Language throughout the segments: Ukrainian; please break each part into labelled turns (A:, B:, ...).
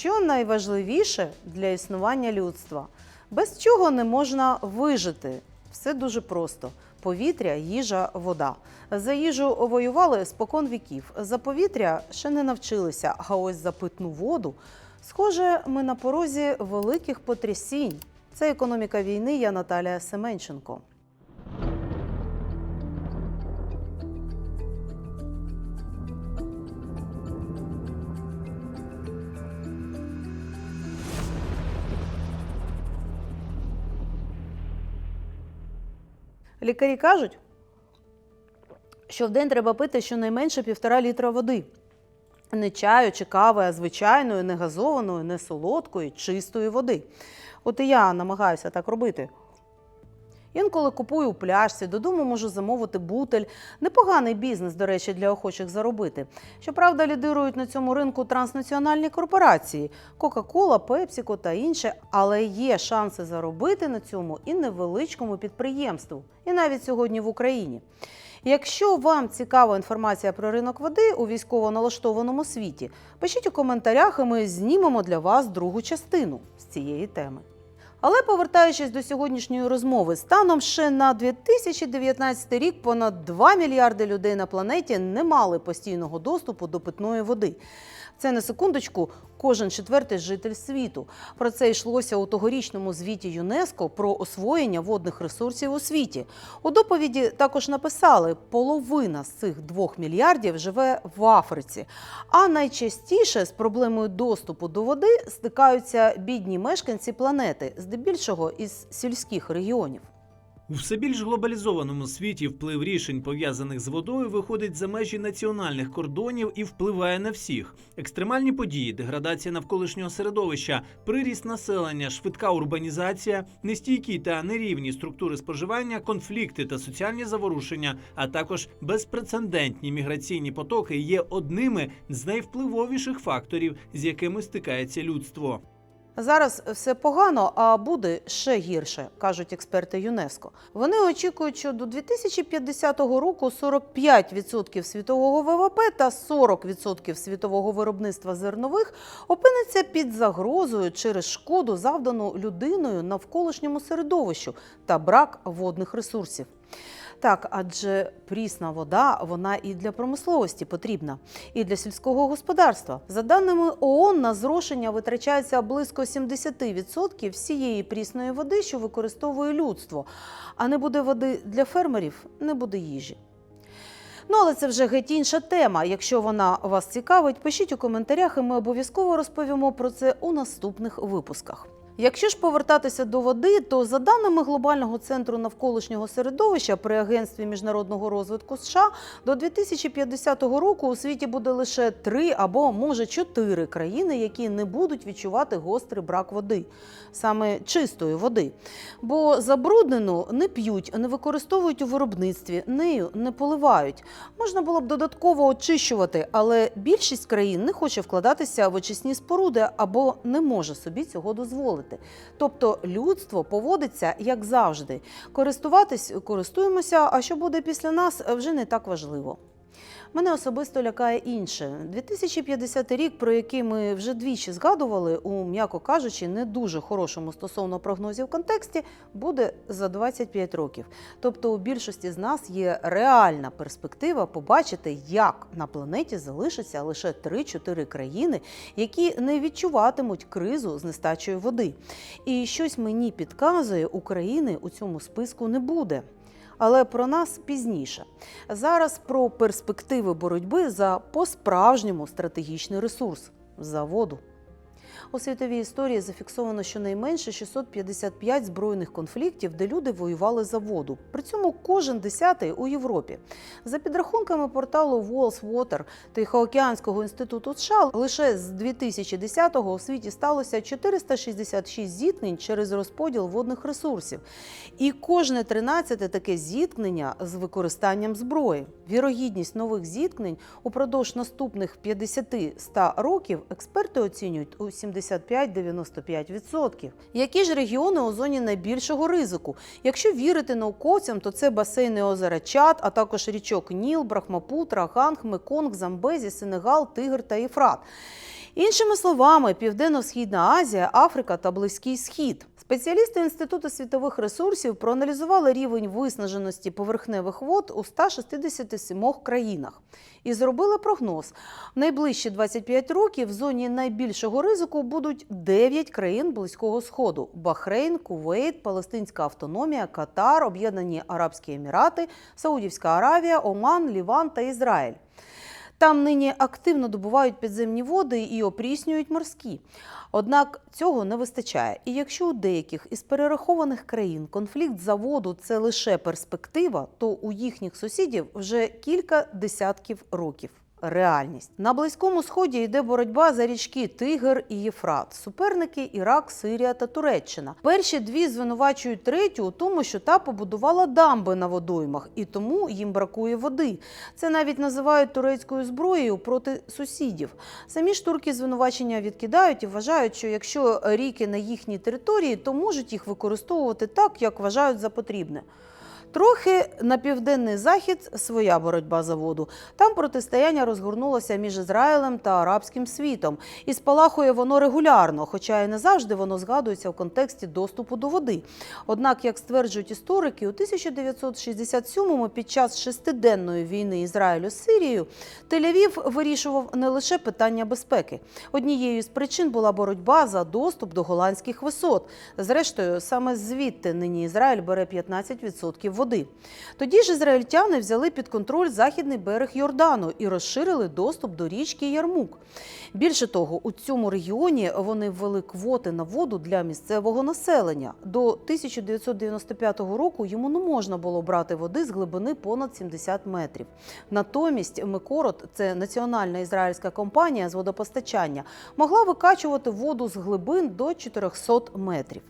A: що найважливіше для існування людства, без чого не можна вижити. Все дуже просто: повітря, їжа, вода. За їжу воювали спокон віків. За повітря ще не навчилися. А ось за питну воду, схоже, ми на порозі великих потрясінь. Це економіка війни. Я Наталія Семенченко. Лікарі кажуть, що в день треба пити щонайменше півтора літра води. Не чаю чи кави, а звичайної, не газованої, не солодкої, чистої води. От і я намагаюся так робити. Інколи купую у пляшці, додому можу замовити бутель. Непоганий бізнес, до речі, для охочих заробити. Щоправда, лідирують на цьому ринку транснаціональні корпорації Кока-Кола, Пепсіко та інше, але є шанси заробити на цьому і невеличкому підприємству, і навіть сьогодні в Україні. Якщо вам цікава інформація про ринок води у військово налаштованому світі, пишіть у коментарях, і ми знімемо для вас другу частину з цієї теми. Але повертаючись до сьогоднішньої розмови, станом ще на 2019 рік понад 2 мільярди людей на планеті не мали постійного доступу до питної води. Це на секундочку кожен четвертий житель світу. Про це йшлося у тогорічному звіті ЮНЕСКО про освоєння водних ресурсів у світі. У доповіді також написали, половина з цих двох мільярдів живе в Африці. А найчастіше з проблемою доступу до води стикаються бідні мешканці планети, здебільшого із сільських регіонів.
B: У все більш глобалізованому світі вплив рішень, пов'язаних з водою, виходить за межі національних кордонів і впливає на всіх. Екстремальні події, деградація навколишнього середовища, приріст населення, швидка урбанізація, нестійкі та нерівні структури споживання, конфлікти та соціальні заворушення, а також безпрецедентні міграційні потоки є одними з найвпливовіших факторів, з якими стикається людство.
A: Зараз все погано, а буде ще гірше, кажуть експерти ЮНЕСКО. Вони очікують, що до 2050 року 45% світового ВВП та 40% світового виробництва зернових опиниться під загрозою через шкоду, завдану людиною навколишньому середовищу та брак водних ресурсів. Так, адже прісна вода вона і для промисловості потрібна, і для сільського господарства. За даними ООН, на зрошення витрачається близько 70% всієї прісної води, що використовує людство. А не буде води для фермерів, не буде їжі. Ну, але це вже геть інша тема. Якщо вона вас цікавить, пишіть у коментарях, і ми обов'язково розповімо про це у наступних випусках. Якщо ж повертатися до води, то за даними глобального центру навколишнього середовища при агентстві міжнародного розвитку США до 2050 року у світі буде лише три або може чотири країни, які не будуть відчувати гострий брак води, саме чистої води. Бо забруднену не п'ють, не використовують у виробництві, нею не поливають. Можна було б додатково очищувати, але більшість країн не хоче вкладатися в очисні споруди або не може собі цього дозволити. Тобто людство поводиться як завжди. Користуватись користуємося, а що буде після нас, вже не так важливо. Мене особисто лякає інше. 2050 рік, про який ми вже двічі згадували, у м'яко кажучи, не дуже хорошому стосовно прогнозів контексті, буде за 25 років. Тобто у більшості з нас є реальна перспектива побачити, як на планеті залишиться лише 3-4 країни, які не відчуватимуть кризу з нестачею води. І щось мені підказує, України у цьому списку не буде. Але про нас пізніше. Зараз про перспективи боротьби за по-справжньому стратегічний ресурс за воду. У світовій історії зафіксовано щонайменше 655 збройних конфліктів, де люди воювали за воду. При цьому кожен десятий у Європі. За підрахунками порталу Walls Water Тихоокеанського інституту США, лише з 2010-го у світі сталося 466 зіткнень через розподіл водних ресурсів. І кожне 13-те таке зіткнення з використанням зброї. Вірогідність нових зіткнень упродовж наступних 50-100 років експерти оцінюють у 75-95%. Які ж регіони у зоні найбільшого ризику? Якщо вірити науковцям, то це басейни озера Чад, а також річок Ніл, Брахмапутра, Ганг, Меконг, Замбезі, Сенегал, Тигр та Єфрат. Іншими словами, Південно-Східна Азія, Африка та Близький Схід. Спеціалісти Інституту світових ресурсів проаналізували рівень виснаженості поверхневих вод у 167 країнах і зробили прогноз. В найближчі 25 років в зоні найбільшого ризику будуть 9 країн Близького Сходу: Бахрейн, Кувейт, Палестинська автономія, Катар, Об'єднані Арабські Емірати, Саудівська Аравія, Оман, Ліван та Ізраїль. Там нині активно добувають підземні води і опріснюють морські. Однак цього не вистачає. І якщо у деяких із перерахованих країн конфлікт за воду це лише перспектива, то у їхніх сусідів вже кілька десятків років. Реальність на близькому сході йде боротьба за річки Тигр і Єфрат. Суперники Ірак, Сирія та Туреччина. Перші дві звинувачують третю у тому, що та побудувала дамби на водоймах, і тому їм бракує води. Це навіть називають турецькою зброєю проти сусідів. Самі ж турки звинувачення відкидають і вважають, що якщо ріки на їхній території, то можуть їх використовувати так, як вважають за потрібне. Трохи на південний захід своя боротьба за воду. Там протистояння розгорнулося між Ізраїлем та арабським світом, і спалахує воно регулярно, хоча і не завжди воно згадується в контексті доступу до води. Однак, як стверджують історики, у 1967-му під час шестиденної війни Ізраїлю з Сирією Тель-Авів вирішував не лише питання безпеки. Однією з причин була боротьба за доступ до голландських висот. Зрештою, саме звідти нині Ізраїль бере 15% води. Тоді ж ізраїльтяни взяли під контроль західний берег Йордану і розширили доступ до річки Ярмук. Більше того, у цьому регіоні вони ввели квоти на воду для місцевого населення. До 1995 року йому не можна було брати води з глибини понад 70 метрів. Натомість Микорот, це національна ізраїльська компанія з водопостачання, могла викачувати воду з глибин до 400 метрів.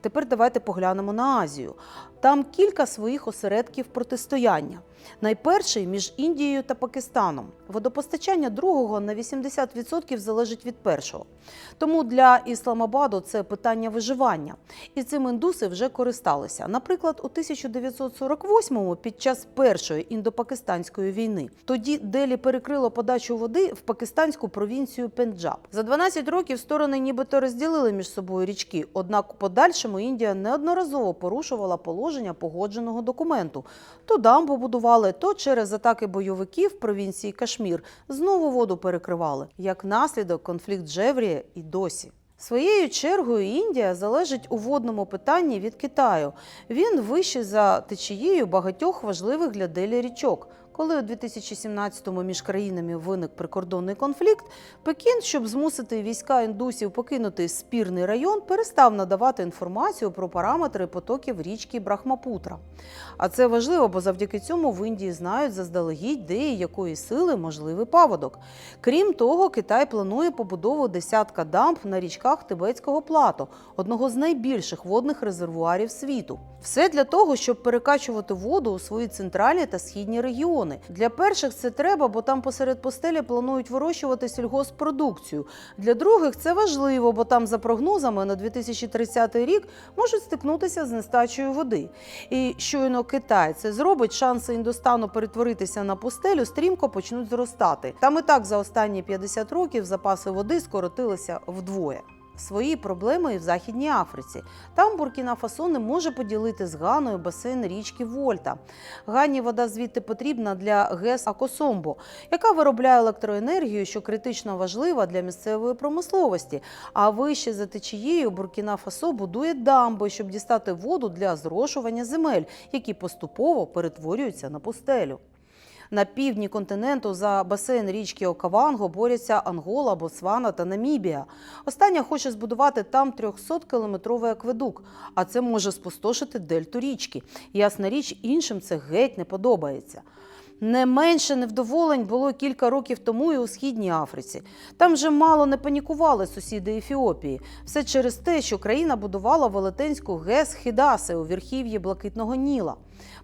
A: Тепер давайте поглянемо на Азію. Там кілька своїх осередків протистояння. Найперший між Індією та Пакистаном. Водопостачання другого на 80% залежить від першого. Тому для Ісламабаду це питання виживання. І цим індуси вже користалися. Наприклад, у 1948-му під час першої індопакистанської війни. Тоді Делі перекрило подачу води в пакистанську провінцію Пенджаб. За 12 років сторони нібито розділили між собою річки. Однак у подальшому Індія неодноразово порушувала положення погодженого документу. То дамбу будували, то через атаки бойовиків провінції Кашмір знову воду перекривали. Як наслідок, конфлікт Джеврія і досі. Своєю чергою Індія залежить у водному питанні від Китаю. Він вищий за течією багатьох важливих для Делі річок. Коли у 2017-му між країнами виник прикордонний конфлікт, Пекін, щоб змусити війська індусів покинути спірний район, перестав надавати інформацію про параметри потоків річки Брахмапутра. А це важливо, бо завдяки цьому в Індії знають заздалегідь, де і якої сили можливий паводок. Крім того, Китай планує побудову десятка дамб на річках Тибетського плато, одного з найбільших водних резервуарів світу. Все для того, щоб перекачувати воду у свої центральні та східні регіони. Для перших це треба, бо там посеред постелі планують вирощувати сільгоспродукцію. Для других це важливо, бо там за прогнозами на 2030 рік можуть стикнутися з нестачею води. І щойно Китай це зробить, шанси Індостану перетворитися на пустелю стрімко почнуть зростати. Там і так за останні 50 років запаси води скоротилися вдвоє. Свої проблеми і в Західній Африці. Там Буркіна Фасо не може поділити з Ганою басейн річки Вольта. Гані вода звідти потрібна для ГЕС Акосомбо, яка виробляє електроенергію, що критично важлива для місцевої промисловості. А вище за течією Буркіна Фасо будує дамби, щоб дістати воду для зрошування земель, які поступово перетворюються на пустелю. На півдні континенту за басейн річки Окаванго борються Ангола, Ботсвана та Намібія. Остання хоче збудувати там 300-кілометровий акведук, а це може спустошити дельту річки. Ясна річ, іншим це геть не подобається. Не менше невдоволень було кілька років тому і у східній Африці. Там вже мало не панікували сусіди Ефіопії. Все через те, що країна будувала велетенську ГЕС Хідаси у верхів'ї Блакитного Ніла.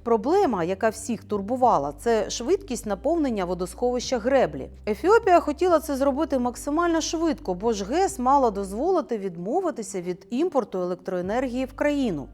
A: Проблема, яка всіх турбувала, це швидкість наповнення водосховища греблі. Ефіопія хотіла це зробити максимально швидко, бо ж ГЕС мала дозволити відмовитися від імпорту електроенергії в країну.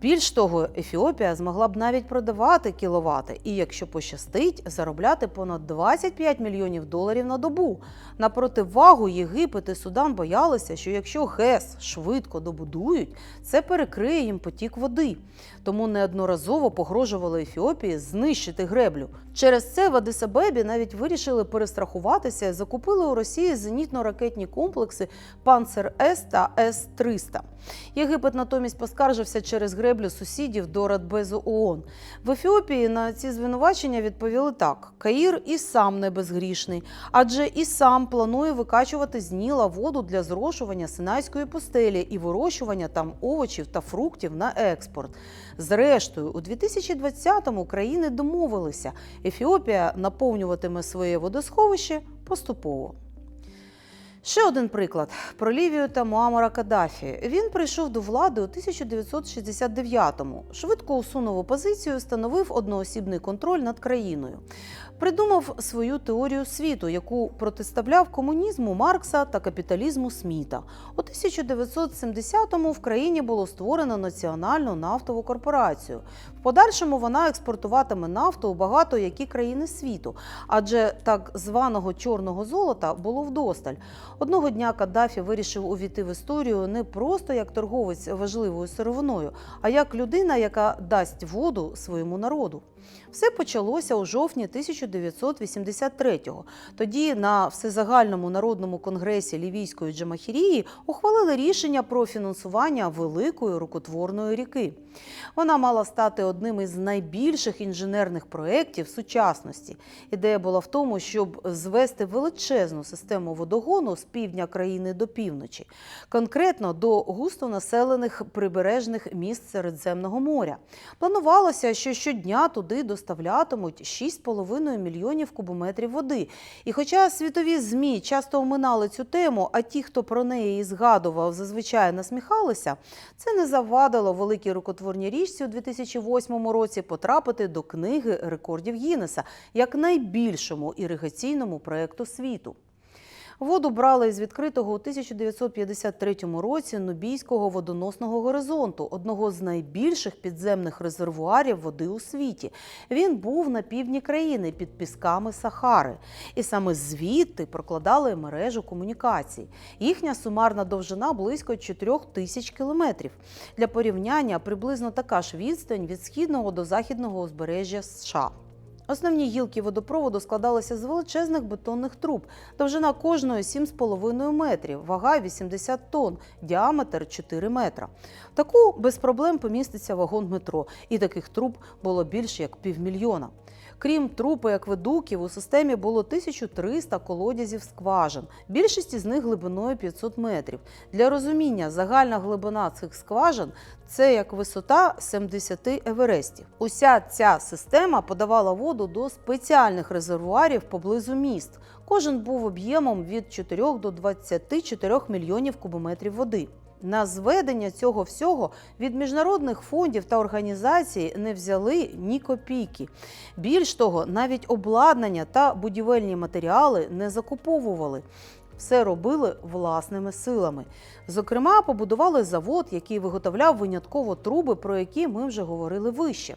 A: Більш того, Ефіопія змогла б навіть продавати кіловати і, якщо пощастить, заробляти понад 25 мільйонів доларів на добу. На противагу Єгипет і Судан боялися, що якщо ГЕС швидко добудують, це перекриє їм потік води. Тому неодноразово погрожували Ефіопії знищити греблю. Через це в Адисабебі навіть вирішили перестрахуватися і закупили у Росії зенітно-ракетні комплекси Панцер С та С-300. Єгипет натомість поскаржився через греблю сусідів до Радбезу ООН. В Ефіопії на ці звинувачення відповіли так: Каїр і сам не безгрішний, адже і сам планує викачувати з Ніла воду для зрошування Синайської пустелі і вирощування там овочів та фруктів на експорт. Зрештою, у 2020-му країни домовилися, Ефіопія наповнюватиме своє водосховище поступово. Ще один приклад про Лівію та Муамара Каддафі. Він прийшов до влади у 1969-му. Швидко усунув опозицію, встановив одноосібний контроль над країною. Придумав свою теорію світу, яку протиставляв комунізму Маркса та капіталізму Сміта. У 1970-му в країні було створено національну нафтову корпорацію. В подальшому вона експортуватиме нафту у багато які країни світу, адже так званого чорного золота було вдосталь. Одного дня Каддафі вирішив увійти в історію не просто як торговець важливою сировиною, а як людина, яка дасть воду своєму народу. Все почалося у жовтні 1983-го. Тоді на всезагальному народному конгресі Лівійської Джамахірії ухвалили рішення про фінансування великої рукотворної ріки. Вона мала стати одним із найбільших інженерних проєктів сучасності. Ідея була в тому, щоб звести величезну систему водогону з півдня країни до півночі, конкретно до густонаселених прибережних міст Середземного моря. Планувалося, що щодня туди доставлятимуть 6,5 мільйонів кубометрів води. І хоча світові ЗМІ часто оминали цю тему, а ті, хто про неї згадував, зазвичай насміхалися, це не завадило великій рукотворній річці у 2008 році потрапити до книги рекордів Гіннеса як найбільшому іригаційному проєкту світу. Воду брали із відкритого у 1953 році Нубійського водоносного горизонту, одного з найбільших підземних резервуарів води у світі. Він був на півдні країни під пісками Сахари, і саме звідти прокладали мережу комунікацій. Їхня сумарна довжина близько 4 тисяч кілометрів. Для порівняння приблизно така ж відстань від східного до західного узбережжя США. Основні гілки водопроводу складалися з величезних бетонних труб. Довжина кожної 7,5 метрів, вага 80 тонн, діаметр 4 метра. Таку без проблем поміститься вагон метро, і таких труб було більше як півмільйона. Крім труб і акведуків, у системі було 1300 колодязів скважин, більшість із них глибиною 500 метрів. Для розуміння, загальна глибина цих скважин це як висота 70 еверестів. Уся ця система подавала воду до спеціальних резервуарів поблизу міст. Кожен був об'ємом від 4 до 24 мільйонів кубометрів води. На зведення цього всього від міжнародних фондів та організацій не взяли ні копійки. Більш того, навіть обладнання та будівельні матеріали не закуповували. Все робили власними силами. Зокрема, побудували завод, який виготовляв винятково труби, про які ми вже говорили вище.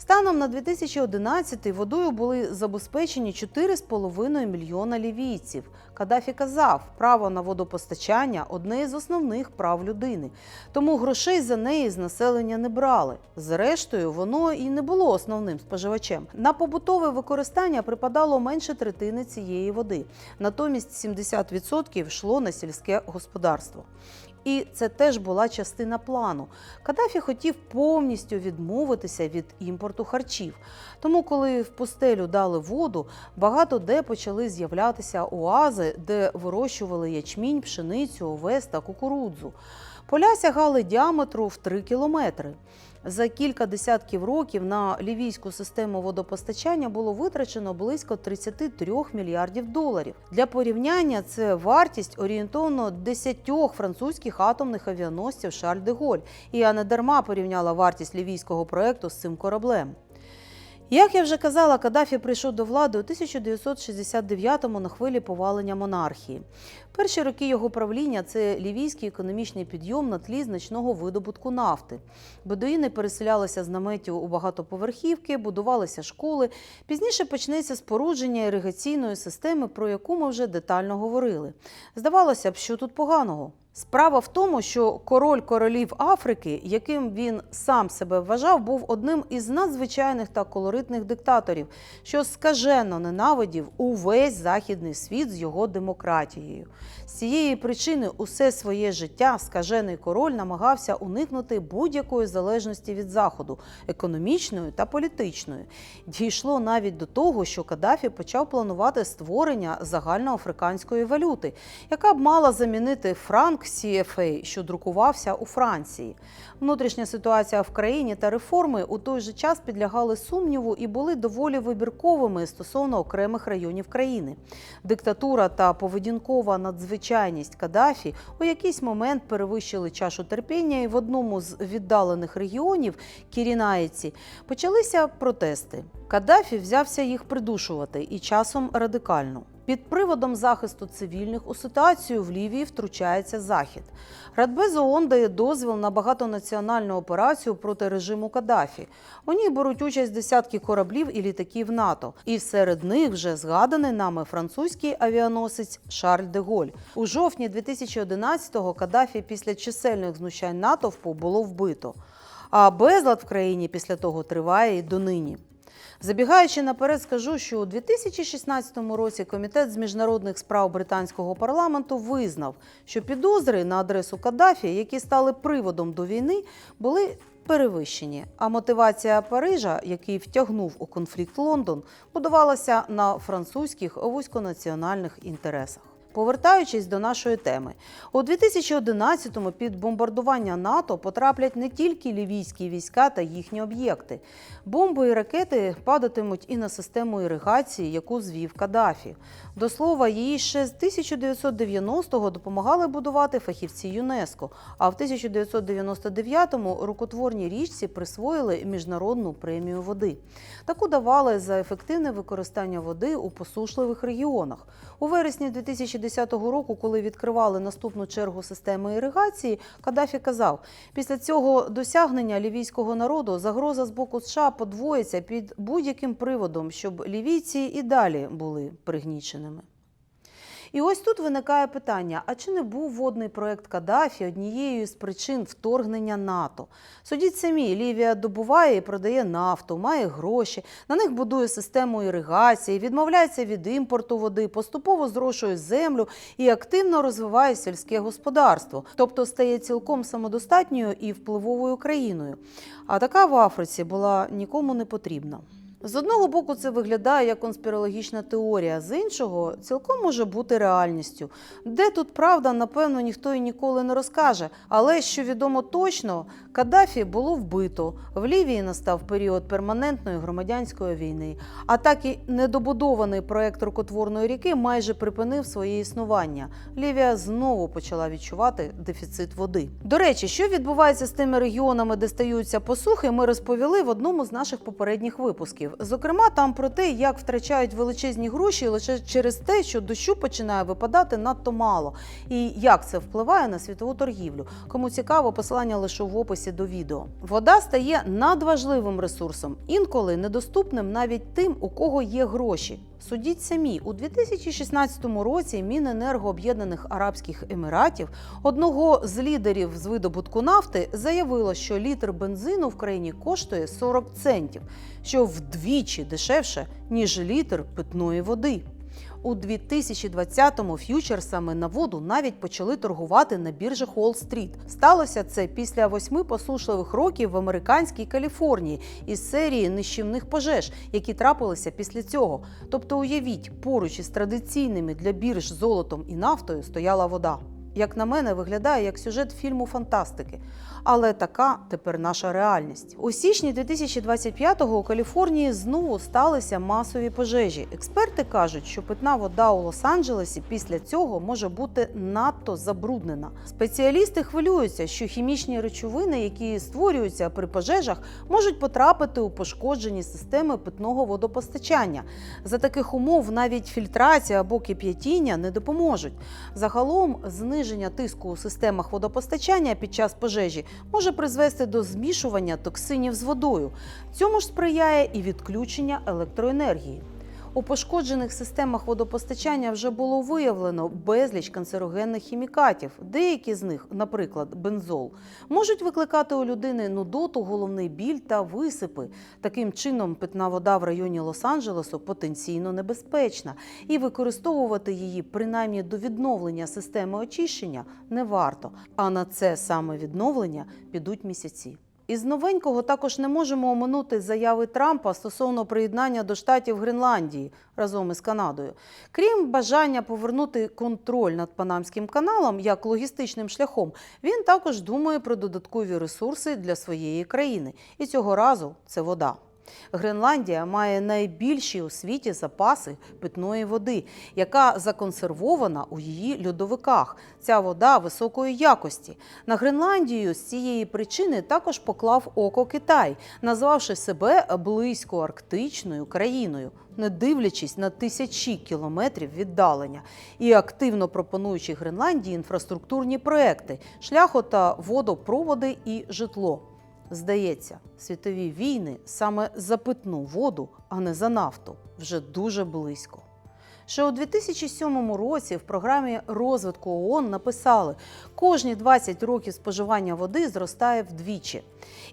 A: Станом на 2011 водою були забезпечені 4,5 мільйона лівійців. Кадафі казав, право на водопостачання одне із основних прав людини. Тому грошей за неї з населення не брали. Зрештою, воно і не було основним споживачем. На побутове використання припадало менше третини цієї води. Натомість 70% йшло на сільське господарство. І це теж була частина плану. Кадафі хотів повністю відмовитися від імпорту харчів. Тому, коли в пустелю дали воду, багато де почали з'являтися оази, де вирощували ячмінь, пшеницю, овес та кукурудзу. Поля сягали діаметру в 3 кілометри. За кілька десятків років на лівійську систему водопостачання було витрачено близько 33 мільярдів доларів. Для порівняння це вартість орієнтовно 10 французьких атомних авіаносців Шарль де Голь. І я не дарма порівняла вартість лівійського проекту з цим кораблем. Як я вже казала, Каддафі прийшов до влади у 1969-му на хвилі повалення монархії. Перші роки його правління це лівійський економічний підйом на тлі значного видобутку нафти. Бедуїни переселялися з наметів у багатоповерхівки, будувалися школи. Пізніше почнеться спорудження іригаційної системи, про яку ми вже детально говорили. Здавалося б, що тут поганого. Справа в тому, що король королів Африки, яким він сам себе вважав, був одним із надзвичайних та колоритних диктаторів, що скажено ненавидів увесь західний світ з його демократією. З цієї причини усе своє життя скажений король намагався уникнути будь-якої залежності від заходу, економічної та політичної. Дійшло навіть до того, що Каддафі почав планувати створення загальноафриканської валюти, яка б мала замінити франк CFA, що друкувався у Франції. Внутрішня ситуація в країні та реформи у той же час підлягали сумніву і були доволі вибірковими стосовно окремих районів країни. Диктатура та поведінкова надзвичайність Каддафі у якийсь момент перевищили чашу терпіння, і в одному з віддалених регіонів Кірінаїці почалися протести. Каддафі взявся їх придушувати і часом радикально. Під приводом захисту цивільних у ситуацію в Лівії втручається Захід. Радбез ООН дає дозвіл на багатонаціональну операцію проти режиму Каддафі. У ній беруть участь десятки кораблів і літаків НАТО. І серед них вже згаданий нами французький авіаносець Шарль де Голь. У жовтні 2011-го Каддафі після чисельних знущань натовпу було вбито. А безлад в країні після того триває і донині. Забігаючи наперед, скажу, що у 2016 році комітет з міжнародних справ британського парламенту визнав, що підозри на адресу Каддафі, які стали приводом до війни, були перевищені. А мотивація Парижа, який втягнув у конфлікт Лондон, будувалася на французьких вузьконаціональних інтересах. Повертаючись до нашої теми, у 2011-му під бомбардування НАТО потраплять не тільки лівійські війська та їхні об'єкти. Бомби і ракети падатимуть і на систему іригації, яку звів Каддафі. До слова, її ще з 1990-го допомагали будувати фахівці ЮНЕСКО. А в 1999-му рукотворній річці присвоїли міжнародну премію води. Таку давали за ефективне використання води у посушливих регіонах. У вересні 2010 року, коли відкривали наступну чергу системи іригації, Каддафі казав: після цього досягнення лівійського народу загроза з боку США подвоїться під будь-яким приводом, щоб лівійці і далі були пригніченими. І ось тут виникає питання: а чи не був водний проект Каддафі однією з причин вторгнення НАТО? Судіть самі, Лівія добуває і продає нафту, має гроші, на них будує систему іригації, відмовляється від імпорту води, поступово зрошує землю і активно розвиває сільське господарство, тобто стає цілком самодостатньою і впливовою країною. А така в Африці була нікому не потрібна. З одного боку, це виглядає як конспірологічна теорія, з іншого цілком може бути реальністю. Де тут правда, напевно, ніхто і ніколи не розкаже. Але що відомо точно, Каддафі було вбито. В Лівії настав період перманентної громадянської війни. А так і недобудований проект рукотворної ріки майже припинив своє існування. Лівія знову почала відчувати дефіцит води. До речі, що відбувається з тими регіонами, де стаються посухи, ми розповіли в одному з наших попередніх випусків. Зокрема, там про те, як втрачають величезні гроші лише через те, що дощу починає випадати надто мало, і як це впливає на світову торгівлю. Кому цікаво, посилання лише в описі до відео. Вода стає надважливим ресурсом, інколи недоступним навіть тим, у кого є гроші. Судіть самі, у 2016 році Міненерго Об'єднаних Арабських Еміратів, одного з лідерів з видобутку нафти, заявило, що літр бензину в країні коштує 40 центів, що вдвічі дешевше, ніж літр питної води. У 2020-му ф'ючерсами на воду навіть почали торгувати на біржах Уолл-стріт. Сталося це після восьми посушливих років в американській Каліфорнії із серії нищівних пожеж, які трапилися після цього. Тобто, уявіть, поруч із традиційними для бірж золотом і нафтою стояла вода. Як на мене, виглядає як сюжет фільму фантастики. Але така тепер наша реальність. У січні 2025-го у Каліфорнії знову сталися масові пожежі. Експерти кажуть, що питна вода у Лос-Анджелесі після цього може бути надто забруднена. Спеціалісти хвилюються, що хімічні речовини, які створюються при пожежах, можуть потрапити у пошкоджені системи питного водопостачання. За таких умов навіть фільтрація або кип'ятіння не допоможуть. Загалом, зниження тиску у системах водопостачання під час пожежі може призвести до змішування токсинів з водою. Цьому ж сприяє і відключення електроенергії. У пошкоджених системах водопостачання вже було виявлено безліч канцерогенних хімікатів. Деякі з них, наприклад, бензол, можуть викликати у людини нудоту, головний біль та висипи. Таким чином, питна вода в районі Лос-Анджелесу потенційно небезпечна, і використовувати її принаймні до відновлення системи очищення не варто. А на це саме відновлення підуть місяці. Із новенького також не можемо оминути заяви Трампа стосовно приєднання до штатів Гренландії разом із Канадою. Крім бажання повернути контроль над Панамським каналом як логістичним шляхом, він також думає про додаткові ресурси для своєї країни. І цього разу це вода. Гренландія має найбільші у світі запаси питної води, яка законсервована у її льодовиках. Ця вода високої якості. На Гренландію з цієї причини також поклав око Китай, назвавши себе близько арктичною країною, не дивлячись на тисячі кілометрів віддалення і активно пропонуючи Гренландії інфраструктурні проекти, шляхо та водопроводи і житло. Здається, світові війни саме за питну воду, а не за нафту, вже дуже близько. Ще у 2007 році в програмі розвитку ООН написали, кожні 20 років споживання води зростає вдвічі.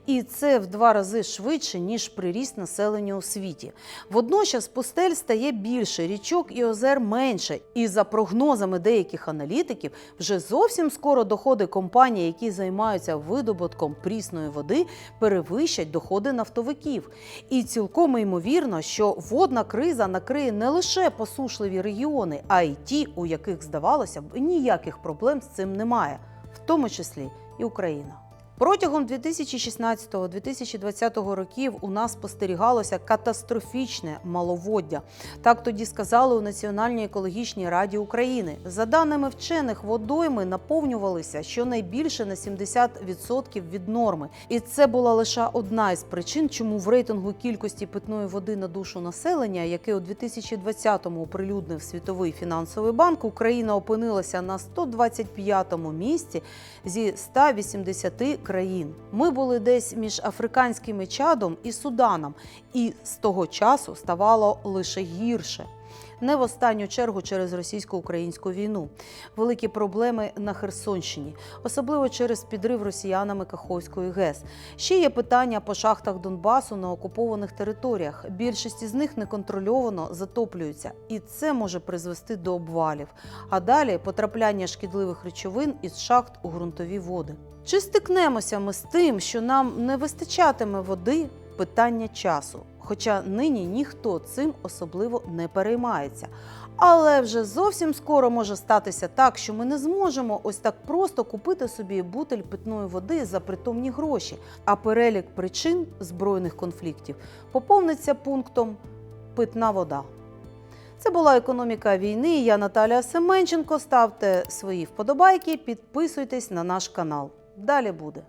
A: І це в два рази швидше, ніж приріст населення у світі. Водночас пустель стає більше, річок і озер менше. І за прогнозами деяких аналітиків, вже зовсім скоро доходи компаній, які займаються видобутком прісної води, перевищать доходи нафтовиків. І цілком ймовірно, що водна криза накриє не лише посушливі регіони, а й ті, у яких, здавалося б, ніяких проблем з цим немає, в тому числі і Україна. Протягом 2016-2020 років у нас спостерігалося катастрофічне маловоддя. Так тоді сказали у Національній екологічній раді України. За даними вчених, водойми наповнювалися щонайбільше на 70% від норми. І це була лише одна із причин, чому в рейтингу кількості питної води на душу населення, яке у 2020-му оприлюднив Світовий фінансовий банк, Україна опинилася на 125-му місці зі 180 країн. Ми були десь між африканським чадом і Суданом, і з того часу ставало лише гірше. Не в останню чергу через російсько-українську війну. Великі проблеми на Херсонщині, особливо через підрив росіянами Каховської ГЕС. Ще є питання по шахтах Донбасу на окупованих територіях. Більшість із них неконтрольовано затоплюються, і це може призвести до обвалів. А далі потрапляння шкідливих речовин із шахт у ґрунтові води. Чи стикнемося ми з тим, що нам не вистачатиме води? Питання часу. Хоча нині ніхто цим особливо не переймається. Але вже зовсім скоро може статися так, що ми не зможемо ось так просто купити собі бутель питної води за притомні гроші. А перелік причин збройних конфліктів поповниться пунктом питна вода. Це була економіка війни. Я Наталія Семенченко. Ставте свої вподобайки, підписуйтесь на наш канал. Далі буде.